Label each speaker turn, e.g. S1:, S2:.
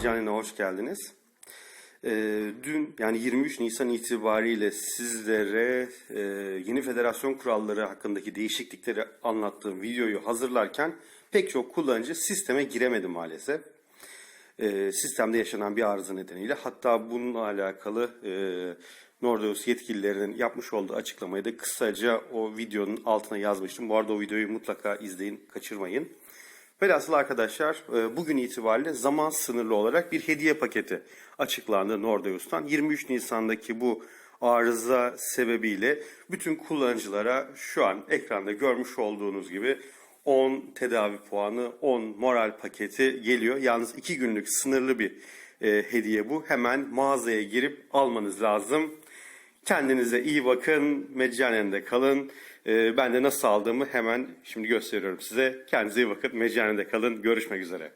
S1: Meccanine hoş geldiniz. Ee, dün yani 23 Nisan itibariyle sizlere e, yeni federasyon kuralları hakkındaki değişiklikleri anlattığım videoyu hazırlarken pek çok kullanıcı sisteme giremedi maalesef. Ee, sistemde yaşanan bir arıza nedeniyle hatta bununla alakalı e, Nordeus yetkililerinin yapmış olduğu açıklamayı da kısaca o videonun altına yazmıştım. Bu arada o videoyu mutlaka izleyin, kaçırmayın. Velhasıl arkadaşlar e, bugün itibariyle zaman sınırlı olarak bir hediye paketi açıklandı Nordeus'tan. 23 Nisan'daki bu arıza sebebiyle bütün kullanıcılara şu an ekranda görmüş olduğunuz gibi 10 tedavi puanı, 10 moral paketi geliyor. Yalnız 2 günlük sınırlı bir e, hediye bu. Hemen mağazaya girip almanız lazım. Kendinize iyi bakın, meccanen de kalın. Ee, ben de nasıl aldığımı hemen şimdi gösteriyorum size. Kendinize iyi bakın, meccanen de kalın. Görüşmek üzere.